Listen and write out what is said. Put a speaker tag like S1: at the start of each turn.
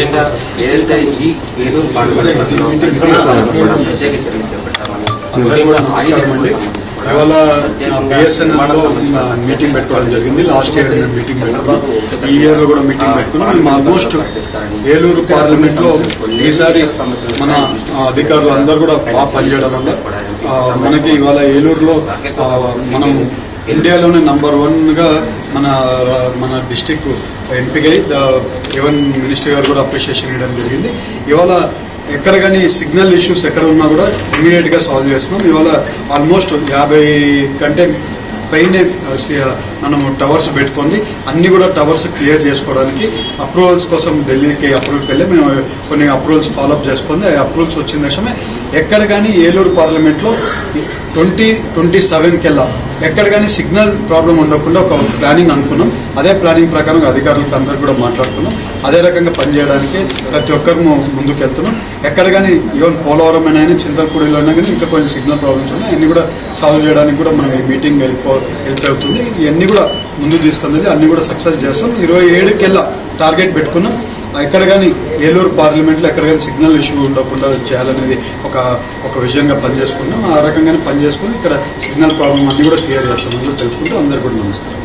S1: ముఖ్యంగా ఏదైతే ఈ ఏలూరు చేపట్టామని
S2: ఇవాళ మీటింగ్ పెట్టుకోవడం జరిగింది. లాస్ట్ ఇయర్ మేము మీటింగ్ పెట్టుకున్నాం. ఈ ఇయర్లో కూడా మీటింగ్ పెట్టుకున్నాం. మేము ఆల్మోస్ట్ ఏలూరు పార్లమెంట్లో ఈసారి మన అధికారులు అందరూ కూడా బాగా పనిచేయడం వల్ల మనకి ఇవాళ ఏలూరులో మనం ఇండియాలోనే నంబర్ వన్గా మన మన డిస్టిక్ ఎంపికై ఈవెన్ మినిస్టర్ గారు కూడా అప్రిషియేషన్ ఇవ్వడం జరిగింది. ఇవాళ ఎక్కడ కానీ సిగ్నల్ ఇష్యూస్ ఎక్కడ ఉన్నా కూడా ఇమీడియట్గా సాల్వ్ చేస్తున్నాం. ఇవాళ ఆల్మోస్ట్ యాభై కంటే పైనే మనము టవర్స్ పెట్టుకొని అన్ని కూడా టవర్స్ క్లియర్ చేసుకోవడానికి అప్రూవల్స్ కోసం ఢిల్లీకి అప్రూవల్కి వెళ్ళి మేము కొన్ని అప్రూవల్స్ ఫాలోఅప్ చేసుకుంది ఆ అప్రూవల్స్ వచ్చిన దశమే ఎక్కడ కానీ ఏలూరు పార్లమెంట్లో ట్వంటీ ట్వంటీ సెవెన్ కెల్లా ఎక్కడ కానీ సిగ్నల్ ప్రాబ్లం ఉండకుండా ఒక ప్లానింగ్ అనుకున్నాం. అదే ప్లానింగ్ ప్రకారం అధికారులకు అందరు కూడా మాట్లాడుకున్నాం. అదే రకంగా పనిచేయడానికి ప్రతి ఒక్కరు ముందుకు వెళ్తున్నాం ఎక్కడ కానీ ఈవెన్ పోలవరం అయినా కానీ చింతలపూడిలో అయినా కానీ ఇంకా కొంచెం సిగ్నల్ ప్రాబ్లమ్స్ ఉన్నాయి. అన్ని కూడా సాల్వ్ చేయడానికి కూడా మనం ఈ మీటింగ్ హెల్ప్ హెల్ప్ అవుతుంది. ఇవన్నీ కూడా ముందు తీసుకున్నది అన్ని కూడా సక్సెస్ చేస్తాం. ఇరవై ఏడుకెల్లా టార్గెట్ పెట్టుకున్నాం. ఎక్కడ కానీ ఏలూరు పార్లమెంట్లో ఎక్కడ కానీ సిగ్నల్ ఇష్యూ ఉండకుండా చేయాలనేది ఒక ఒక విజయంగా పనిచేసుకున్నాం. ఆ రకంగానే పనిచేసుకుని ఇక్కడ సిగ్నల్ ప్రాబ్లం అన్ని కూడా క్లియర్ చేస్తామని తెలుపుకుంటూ అందరికీ కూడా నమస్కారం.